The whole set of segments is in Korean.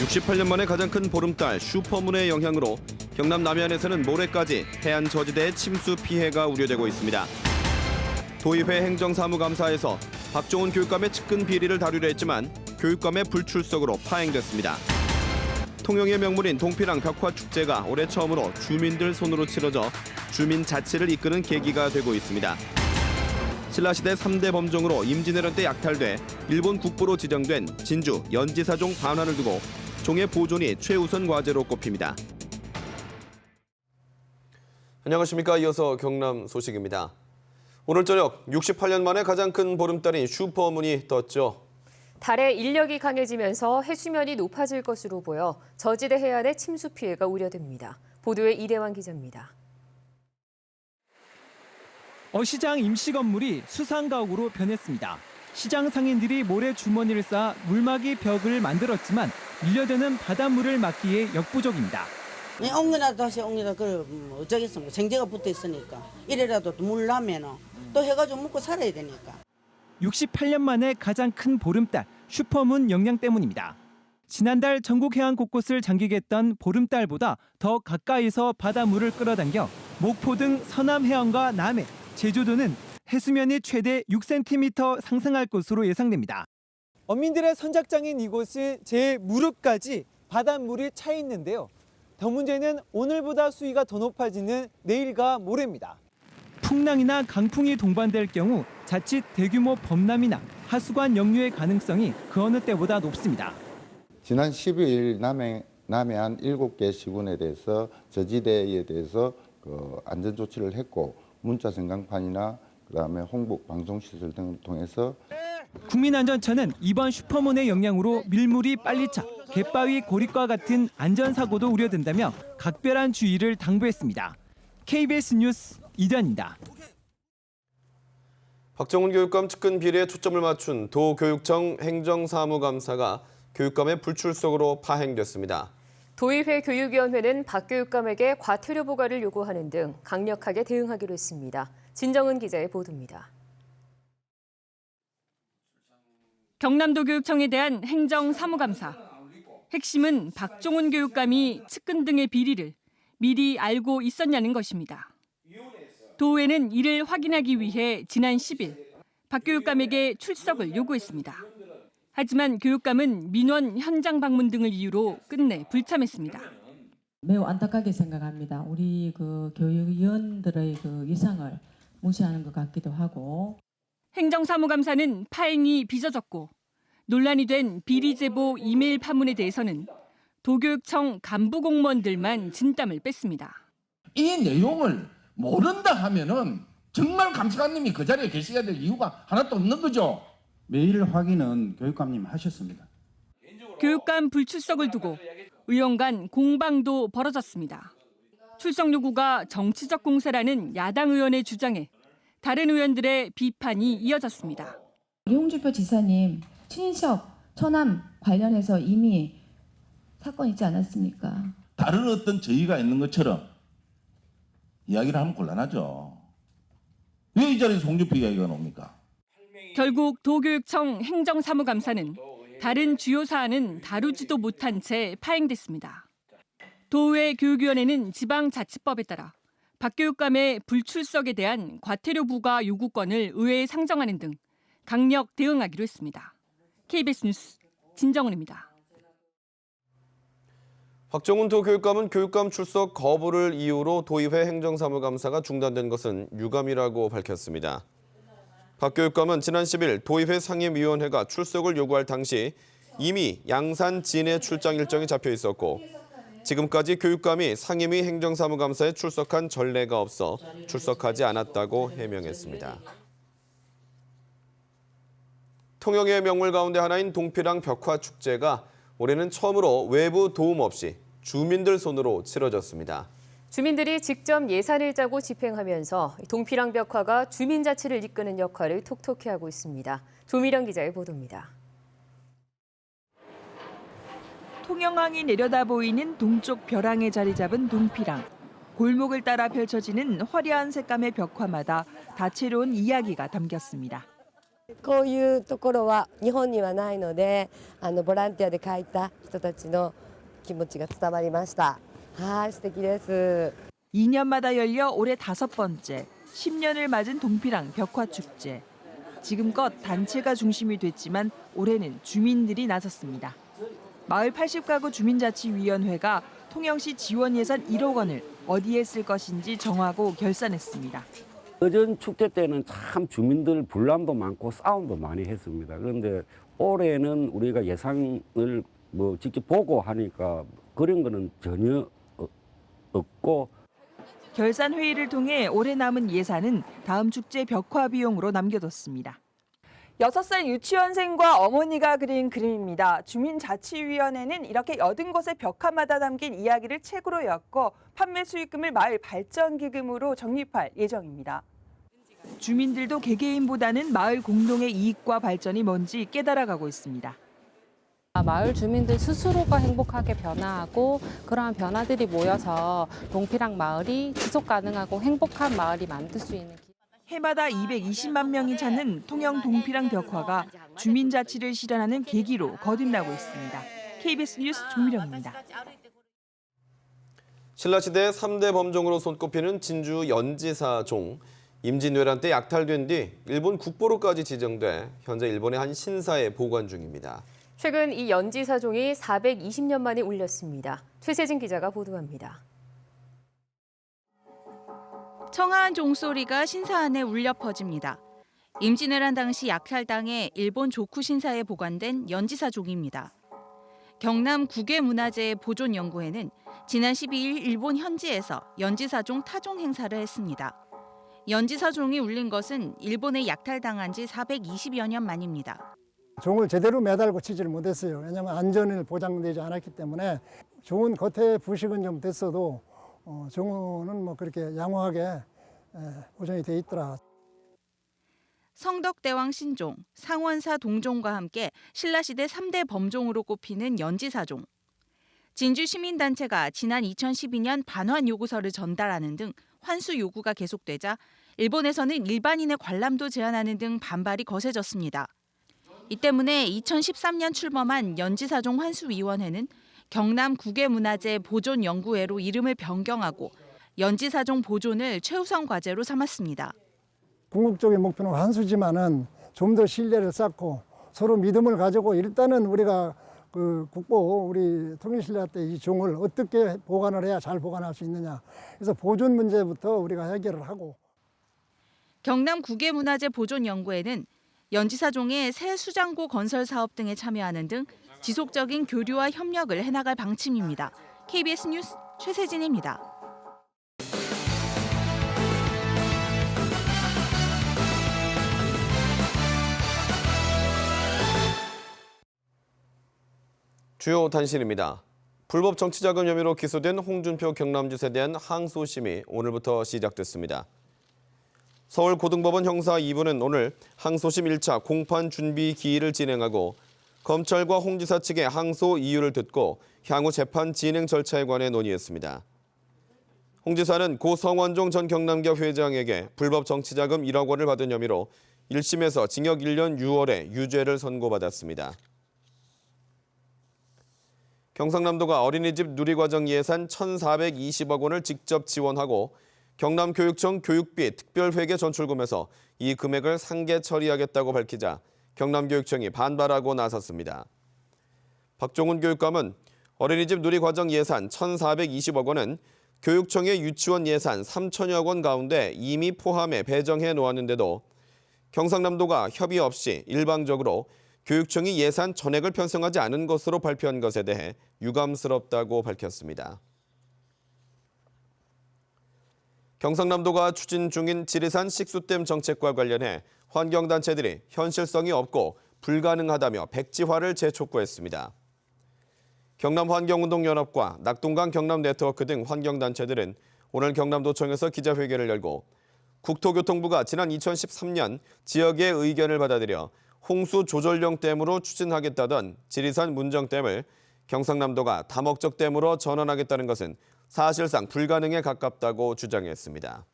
68년 만에 가장 큰 보름달 슈퍼문의 영향으로 경남 남해안에서는 모레까지 해안 저지대의 침수 피해가 우려되고 있습니다. 도의회 행정사무감사에서 박종훈 교육감의 측근 비리를 다루려 했지만 교육감의 불출석으로 파행됐습니다. 통영의 명물인 동피랑 벽화축제가 올해 처음으로 주민들 손으로 치러져 주민 자치를 이끄는 계기가 되고 있습니다. 신라시대 3대 범종으로 임진왜란 때 약탈돼 일본 국보로 지정된 진주 연지사종 반환을 두고 종의 보존이 최우선 과제로 꼽힙니다. 안녕하십니까. 이어서 경남 소식입니다. 오늘 저녁 68년 만에 가장 큰 보름달인 슈퍼문이 떴죠. 달의 인력이 강해지면서 해수면이 높아질 것으로 보여 저지대 해안의 침수 피해가 우려됩니다. 보도에 이대환 기자입니다. 어시장 임시 건물이 수상가옥으로 변했습니다. 시장 상인들이 모래 주머니를 쌓아 물막이 벽을 만들었지만 밀려드는 바닷물을 막기에 역부족입니다. 네, 옹이라도 다시 그래 뭐 어쩌겠습니까 생제가 붙어 있으니까 이래라도 물 나면은 또 해가지고 먹고 살아야 되니까 68년 만에 가장 큰 보름달 슈퍼문 영향 때문입니다. 지난달 전국 해안 곳곳을 잠기겠던 보름달보다 더 가까이서 바닷물을 끌어당겨 목포 등 서남 해안과 남해, 제주도는 해수면이 최대 6cm 상승할 것으로 예상됩니다. 어민들의 선착장인 이곳은 제 무릎까지 바닷물이 차 있는데요. 더 문제는 오늘보다 수위가 더 높아지는 내일과 모레입니다. 풍랑이나 강풍이 동반될 경우 자칫 대규모 범람이나 하수관 역류의 가능성이 그 어느 때보다 높습니다. 지난 12일 남해, 남해안 7개 시군에 대해서 저지대에 대해서 그 안전 조치를 했고 문자 전광판이나 그다음에 홍보 방송 시설 등을 통해서 국민안전처는 이번 슈퍼문의 영향으로 밀물이 빨리 차 갯바위 고립과 같은 안전사고도 우려된다며 각별한 주의를 당부했습니다. KBS 뉴스 이전입니다. 박정훈 교육감 측근 비리에 초점을 맞춘 도교육청 행정사무감사가 교육감의 불출석으로 파행됐습니다. 도의회 교육위원회는 박 교육감에게 과태료 부과를 요구하는 등 강력하게 대응하기로 했습니다. 진정은 기자의 보도입니다. 경남도 교육청에 대한 행정 사무감사. 핵심은 박종훈 교육감이 측근 등의 비리를 미리 알고 있었냐는 것입니다. 도의회는 이를 확인하기 위해 지난 10일 박 교육감에게 출석을 요구했습니다. 하지만 교육감은 민원 현장 방문 등을 이유로 끝내 불참했습니다. 매우 안타깝게 생각합니다. 우리 그 교육위원들의 그 위상을 무시하는 것 같기도 하고 행정사무감사는 파행이 빚어졌고 논란이 된 비리 제보 이메일 파문에 대해서는 도교육청 간부 공무원들만 진땀을 뺐습니다. 이 내용을 모른다 하면은 정말 감사관님이 그 자리에 계셔야 될 이유가 하나도 없는 거죠. 메일 확인은 교육감님 하셨습니다. 교육감 불출석을 두고 의원 간 공방도 벌어졌습니다. 출석 요구가 정치적 공세라는 야당 의원의 주장에 다른 의원들의 비판이 이어졌습니다. 이홍주표 지사님 친인척 처남 관련해서 이미 사건 있지 않았습니까? 다른 어떤 저희가 있는 것처럼 이야기를 하면 곤란하죠. 왜 이 자리에서 홍준표 이야기가 나옵니까? 결국 도교육청 행정사무감사는 다른 주요 사안은 다루지도 못한 채 파행됐습니다. 도의회 교육위원회는 지방자치법에 따라 박 교육감의 불출석에 대한 과태료 부과 요구권을 의회에 상정하는 등 강력 대응하기로 했습니다. KBS 뉴스 진정은입니다. 박정훈 도교육감은 교육감 출석 거부를 이유로 도의회 행정사무감사가 중단된 것은 유감이라고 밝혔습니다. 박 교육감은 지난 10일 도의회 상임위원회가 출석을 요구할 당시 이미 양산 진해 출장 일정이 잡혀 있었고 지금까지 교육감이 상임위 행정사무감사에 출석한 전례가 없어 출석하지 않았다고 해명했습니다. 통영의 명물 가운데 하나인 동피랑 벽화 축제가 올해는 처음으로 외부 도움 없이 주민들 손으로 치러졌습니다. 주민들이 직접 예산을 짜고 집행하면서 동피랑 벽화가 주민 자치를 이끄는 역할을 톡톡히 하고 있습니다. 조미령 기자의 보도입니다. 통영항이 내려다 보이는 동쪽 벼랑에 자리 잡은 동피랑. 골목을 따라 펼쳐지는 화려한 색감의 벽화마다 다채로운 이야기가 담겼습니다. こういうところは日本にはないのであのボランティアで書いた人たちの気持ちが伝わりましたはい素敵です 2년마다 열려 올해 다섯 번째 10년을 맞은 동피랑 벽화 축제. 지금껏 단체가 중심이 됐지만 올해는 주민들이 나섰습니다. 마을 80가구 주민자치위원회가 통영시 지원 예산 1억 원을 어디에 쓸 것인지 정하고 결산했습니다. 어전 축제 때는 참 주민들 분란도 많고 싸움도 많이 했습니다. 그런데 올해는 우리가 예상을 뭐 직접 보고 하니까 그런 거는 전혀 어- 없고 결산 회의를 통해 올해 남은 예산은 다음 축제 벽화 비용으로 남겨뒀습니다. 6살 유치원생과 어머니가 그린 그림입니다. 주민자치위원회는 이렇게 여든 곳의 벽화마다 담긴 이야기를 책으로 엮어 판매 수익금을 마을 발전기금으로 적립할 예정입니다. 주민들도 개개인보다는 마을 공동의 이익과 발전이 뭔지 깨달아가고 있습니다. 마을 주민들 스스로가 행복하게 변화하고 그러한 변화들이 모여서 동피랑 마을이 지속 가능하고 행복한 마을이 만들 수 있는 해마다 220만 명이 찾는 통영 동피랑 벽화가 주민 자치를 실현하는 계기로 거듭나고 있습니다. KBS 뉴스 조미령입니다. 신라시대 3대 범종으로 손꼽히는 진주 연지사종. 임진왜란 때 약탈된 뒤 일본 국보로까지 지정돼 현재 일본의 한 신사에 보관 중입니다. 최근 이 연지사종이 420년 만에 울렸습니다. 최세진 기자가 보도합니다. 청아한 종소리가 신사 안에 울려 퍼집니다. 임진왜란 당시 약탈당해 일본 조쿠 신사에 보관된 연지사 종입니다. 경남 국외문화재 보존연구회는 지난 12일 일본 현지에서 연지사종 타종 행사를 했습니다. 연지사종이 울린 것은 일본에 약탈당한 지 420여 년 만입니다. 종을 제대로 매달고 치지를 못했어요. 왜냐하면 안전을 보장되지 않았기 때문에 좋은 겉에 부식은 좀 됐어도 어, 종은 뭐 그렇게 양호하게 에, 보존이 돼 있더라. 성덕대왕 신종, 상원사 동종과 함께 신라시대 3대 범종으로 꼽히는 연지사종. 진주 시민단체가 지난 2012년 반환 요구서를 전달하는 등 환수 요구가 계속되자 일본에서는 일반인의 관람도 제한하는 등 반발이 거세졌습니다. 이 때문에 2013년 출범한 연지사종 환수위원회는 경남 국외문화재 보존 연구회로 이름을 변경하고 연지사종 보존을 최우선 과제로 삼았습니다. 궁극적인 목표는 환수지만은 좀 더 신뢰를 쌓고 서로 믿음을 가지고 일단은 우리가 그 국보 우리 통일신라 때 이 종을 어떻게 보관을 해야 잘 보관할 수 있느냐. 그래서 보존 문제부터 우리가 해결을 하고 경남 국외문화재 보존 연구회는 연지사종의 새 수장고 건설 사업 등에 참여하는 등 지속적인 교류와 협력을 해나갈 방침입니다. KBS 뉴스 최세진입니다. 주요 단신입니다. 불법 정치자금 혐의로 기소된 홍준표 경남지사에 대한 항소심이 오늘부터 시작됐습니다. 서울고등법원 형사 2부는 오늘 항소심 1차 공판 준비 기일을 진행하고 검찰과 홍 지사 측의 항소 이유를 듣고 향후 재판 진행 절차에 관해 논의했습니다. 홍 지사는 고 성완종 전 경남기업 회장에게 불법 정치자금 1억 원을 받은 혐의로 1심에서 징역 1년 6월에 유죄를 선고받았습니다. 경상남도가 어린이집 누리과정 예산 1,420억 원을 직접 지원하고 경남교육청 교육비 특별회계 전출금에서 이 금액을 상계 처리하겠다고 밝히자 경남교육청이 반발하고 나섰습니다. 박종훈 교육감은 어린이집 누리과정 예산 1,420억 원은 교육청의 유치원 예산 3천여억 원 가운데 이미 포함해 배정해 놓았는데도 경상남도가 협의 없이 일방적으로 교육청이 예산 전액을 편성하지 않은 것으로 발표한 것에 대해 유감스럽다고 밝혔습니다. 경상남도가 추진 중인 지리산 식수댐 정책과 관련해 환경단체들이 현실성이 없고 불가능하다며 백지화를 재촉구했습니다. 경남환경운동연합과 낙동강 경남네트워크 등 환경단체들은 오늘 경남도청에서 기자회견을 열고 국토교통부가 지난 2013년 지역의 의견을 받아들여 홍수 조절용 댐으로 추진하겠다던 지리산 문정댐을 경상남도가 다목적 댐으로 전환하겠다는 것은 사실상 불가능에 가깝다고 주장했습니다.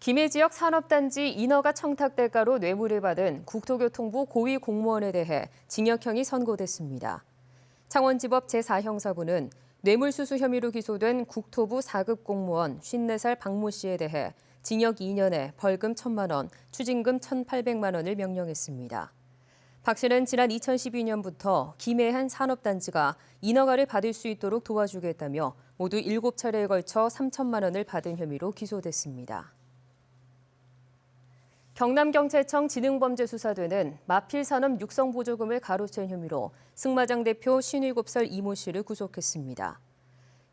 김해 지역 산업단지 인허가 청탁 대가로 뇌물을 받은 국토교통부 고위 공무원에 대해 징역형이 선고됐습니다. 창원지법 제4형사부는 뇌물수수 혐의로 기소된 국토부 4급 공무원 54살 박모 씨에 대해 징역 2년에 벌금 1천만 원, 추징금 1,800만 원을 명령했습니다. 박 씨는 지난 2012년부터 김해 한 산업단지가 인허가를 받을 수 있도록 도와주겠다며 모두 7차례에 걸쳐 3천만 원을 받은 혐의로 기소됐습니다. 경남경찰청 지능범죄수사대는 마필산업 육성보조금을 가로챈 혐의로 승마장 대표 57살 이모 씨를 구속했습니다.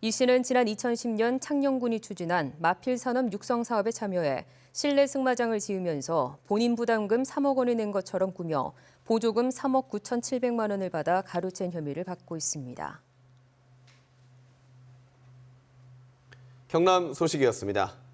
이 씨는 지난 2010년 창녕군이 추진한 마필산업 육성 사업에 참여해 실내 승마장을 지으면서 본인 부담금 3억 원을 낸 것처럼 꾸며 보조금 3억 9,700만 원을 받아 가로챈 혐의를 받고 있습니다. 경남 소식이었습니다.